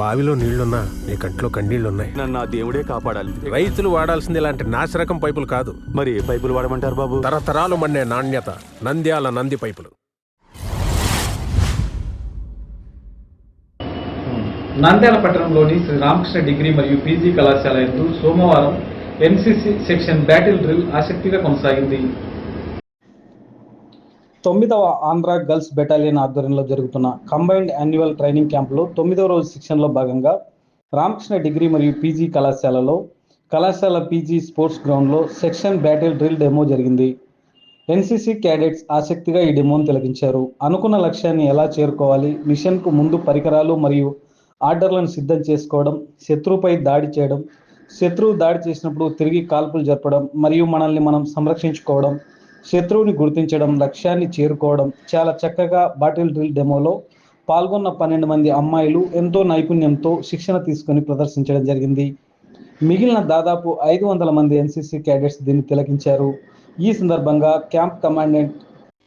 బావిలో నీళ్ళున్నా నీ కంట్లో కన్నీళ్ళున్నాయి. నన్ను ఆ దేవుడే కాపాడాలి. రైతులు వాడాల్సింది ఇలాంటి నాసిరకం పైపులు కాదు. మరి ఏ పైపులు వాడమంటారు బాబు? తరతరాలు మండే నాణ్యత నంద్యాల నంది పైపులు. నంద్యాల పట్టణంలోని శ్రీ రామకృష్ణ డిగ్రీ మరియు పీజీ కళాశాల యందు సోమవారం ఎన్సీసీ సెక్షన్ బ్యాటిల్ డ్రిల్ ఆసక్తిగా కొనసాగింది. తొమ్మిదవ ఆంధ్ర గర్ల్స్ బెటాలియన్ ఆధ్వర్యంలో జరుగుతున్న కంబైన్డ్ యాన్యువల్ ట్రైనింగ్ క్యాంపులో తొమ్మిదవ రోజు శిక్షణలో భాగంగా రామకృష్ణ డిగ్రీ మరియు పీజీ కళాశాలలో కళాశాల పీజీ స్పోర్ట్స్ గ్రౌండ్లో సెక్షన్ బ్యాటిల్ డ్రిల్ డెమో జరిగింది. ఎన్సీసీ క్యాడెట్స్ ఆసక్తిగా ఈ డెమోను తిలకించారు. అనుకున్న లక్ష్యాన్ని ఎలా చేరుకోవాలి మిషన్కు ముందు పరికరాలు మరియు ఆర్డర్లను సిద్ధం చేసుకోవడం శత్రువుపై దాడి చేయడం శత్రువు దాడి చేసినప్పుడు తిరిగి కాల్పులు జరపడం మరియు మనల్ని మనం సంరక్షించుకోవడం శత్రువుని గుర్తించడం లక్ష్యాన్ని చేరుకోవడం. చాలా చక్కగా బాటిల్ డ్రిల్ డెమోలో పాల్గొన్న పన్నెండు మంది అమ్మాయిలు ఎంతో నైపుణ్యంతో శిక్షణ తీసుకొని ప్రదర్శించడం జరిగింది. మిగిలిన దాదాపు ఐదు వందల మంది ఎన్సీసీ క్యాడెట్స్ దీన్ని తిలకించారు. ఈ సందర్భంగా camp commandant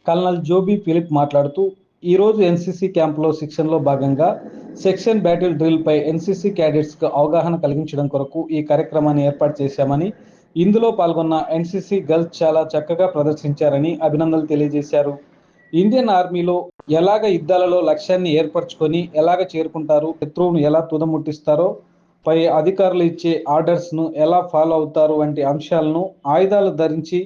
colonel Joby Philip మాట్లాడుతూ ఈరోజు ఎన్సీసీ క్యాంప్లో శిక్షణలో భాగంగా సెక్షన్ బ్యాటిల్ డ్రిల్పై ఎన్సీసీ క్యాడెట్స్కు అవగాహన కలిగించడం కొరకు ఈ కార్యక్రమాన్ని ఏర్పాటు చేశామని ఇందులో పాల్గొన్న ఎన్సీసీ గర్ల్స్ చాలా చక్కగా ప్రదర్శించారని అభినందనలు తెలియజేశారు. ఇండియన్ ఆర్మీలో ఎలాగ యుద్ధాలలో లక్ష్యాన్ని ఏర్పరచుకొని ఎలాగ చేరుకుంటారు శత్రువును ఎలా తుదముట్టిస్తారో పై అధికారులు ఇచ్చే ఆర్డర్స్ను ఎలా ఫాలో అవుతారు వంటి అంశాలను ఆయుధాలు ధరించి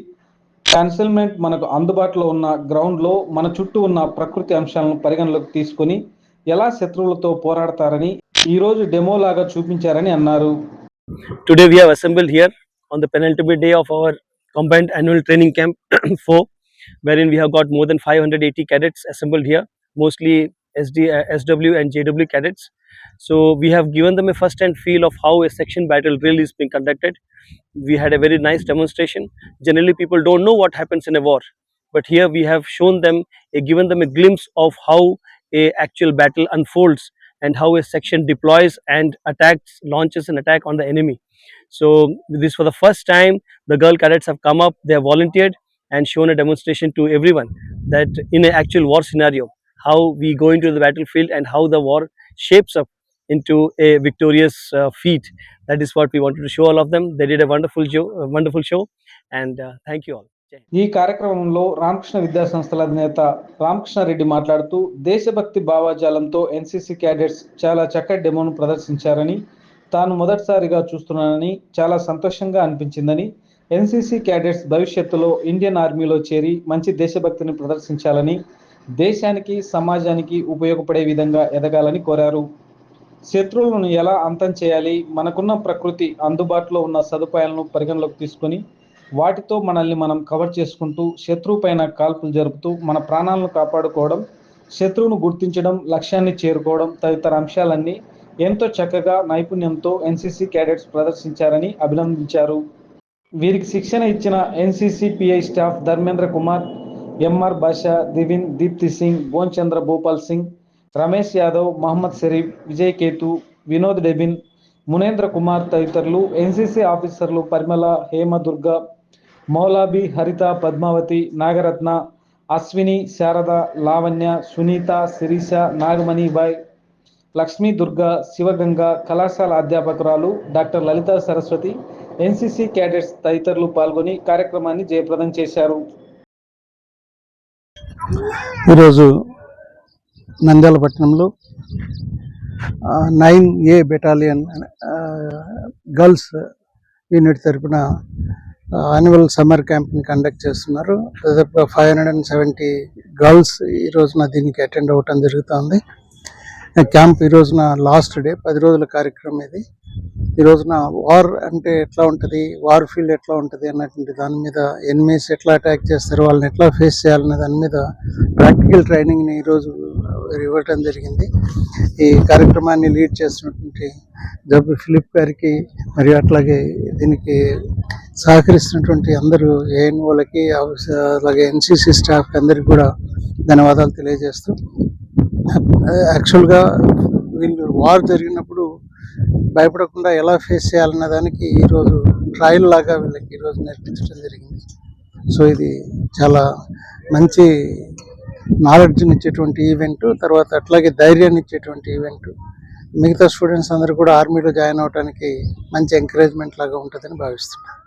కన్సల్మెంట్ మనకు అందుబాటులో ఉన్న గ్రౌండ్లో మన చుట్టూ ఉన్న ప్రకృతి అంశాలను పరిగణలోకి తీసుకొని ఎలా శత్రువులతో పోరాడతారని ఈ రోజు డెమో లాగా చూపించారని అన్నారు. Today we have assembled on the penultimate day of our combined annual training camp 4, wherein we have got more than 580 cadets assembled here, mostly SD, uh, SW and JW cadets. So we have given them a first-hand feel of how a section battle drill is being conducted. We had a very nice demonstration. Generally, people don't know what happens in a war, but here we have shown them, a, given them a glimpse of how a actual battle unfolds and how a section deploys and attacks, launches an attack on the enemy. So this for the first time, the girl cadets have come up, they have volunteered and shown a demonstration to everyone that in an actual war scenario, how we go into the battlefield and how the war shapes up into a victorious uh, feat. That is what we wanted to show all of them. They did a wonderful, jo- uh, wonderful show, and uh, thank you all. ఈ కార్యక్రమంలో రామకృష్ణ విద్యా సంస్థల అధినేత రామకృష్ణారెడ్డి మాట్లాడుతూ దేశభక్తి భావాజాలంతో NCC cadets చాలా చక్కటి డెమోను ప్రదర్శించారని తాను మొదటిసారిగా చూస్తున్నానని చాలా సంతోషంగా అనిపించిందని ఎన్సీసీ క్యాడెట్స్ భవిష్యత్తులో ఇండియన్ ఆర్మీలో చేరి మంచి దేశభక్తిని ప్రదర్శించాలని దేశానికి సమాజానికి ఉపయోగపడే విధంగా ఎదగాలని కోరారు. శత్రువులను ఎలా అంతం చేయాలి మనకున్న ప్రకృతి అందుబాటులో ఉన్న సదుపాయాలను పరిగణలోకి తీసుకొని వాటితో మనల్ని మనం కవర్ చేసుకుంటూ శత్రువు పైన కాల్పులు జరుపుతూ మన ప్రాణాలను కాపాడుకోవడం శత్రువును గుర్తించడం లక్ష్యాన్ని చేరుకోవడం తదితర అంశాలన్నీ ఎంతో చక్కగా నైపుణ్యంతో ఎన్సీసీ క్యాడెట్స్ ప్రదర్శించారని అభినందించారు. వీరికి శిక్షణ ఇచ్చిన NCC PI staff Dharmendra Kumar MR Basha Divin Deepti Singh Bhonchandra Bhupal Singh Ramesh Yadav Mohammed Sharif Vijay Ketu Vinod Debin Munendra Kumar తదితరులు ఎన్సీసీ ఆఫీసర్లు పరిమళ హేమ దుర్గా మౌలాబి హరిత పద్మావతి నాగరత్న అశ్విని శారద లావణ్య సునీత శిరీష నాగమణి బాయ్ లక్ష్మీ దుర్గా శివగంగ కళాశాల అధ్యాపకురాలు doctor Lalitha Saraswathi NCC cadets తదితరులు పాల్గొని కార్యక్రమాన్ని జయప్రదం చేశారు. ఈరోజు నంద్యాల పట్టణంలో nine A battalion girls unit తరపున యాన్యువల్ సమ్మర్ క్యాంప్ని కండక్ట్ చేస్తున్నారు. దాదాపుగా five hundred and seventy girls ఈ రోజున దీనికి అటెండ్ అవ్వటం జరుగుతుంది. క్యాంప్ ఈ రోజున లాస్ట్ డే పది రోజుల కార్యక్రమం ఇది. ఈ రోజున వార్ అంటే ఎట్లా ఉంటుంది? వార్ ఫీల్డ్ ఎట్లా ఉంటుంది? అన్నటువంటి దాని మీద ఎనిమీస్ ఎట్లా అటాక్ చేస్తారు? వాళ్ళని ఎట్లా ఫేస్ చేయాలనే దాని మీద ప్రాక్టికల్ ట్రైనింగ్ని ఈరోజు ఇవ్వటం జరిగింది. ఈ కార్యక్రమాన్ని లీడ్ చేసినటువంటి జబ్బు ఫిలిప్ గారికి మరియు అట్లాగే దీనికి సహకరిస్తున్నటువంటి అందరూ ఏఎన్ఓలకి అలాగే ఎన్సీసీ స్టాఫ్ అందరికి కూడా ధన్యవాదాలు తెలియజేస్తూ యాక్చువల్గా వీళ్ళు వార్ జరిగినప్పుడు భయపడకుండా ఎలా ఫేస్ చేయాలన్న దానికి ఈరోజు ట్రయల్ లాగా వీళ్ళకి ఈరోజు నేర్పించడం జరిగింది. సో ఇది చాలా మంచి నాలెడ్జ్ని ఇచ్చేటువంటి ఈవెంట్ తర్వాత అట్లాగే ధైర్యాన్ని ఇచ్చేటువంటి ఈవెంట్. మిగతా స్టూడెంట్స్ అందరూ కూడా ఆర్మీలో జాయిన్ అవడానికి మంచి ఎంకరేజ్మెంట్ లాగా ఉంటుందని భావిస్తున్నాను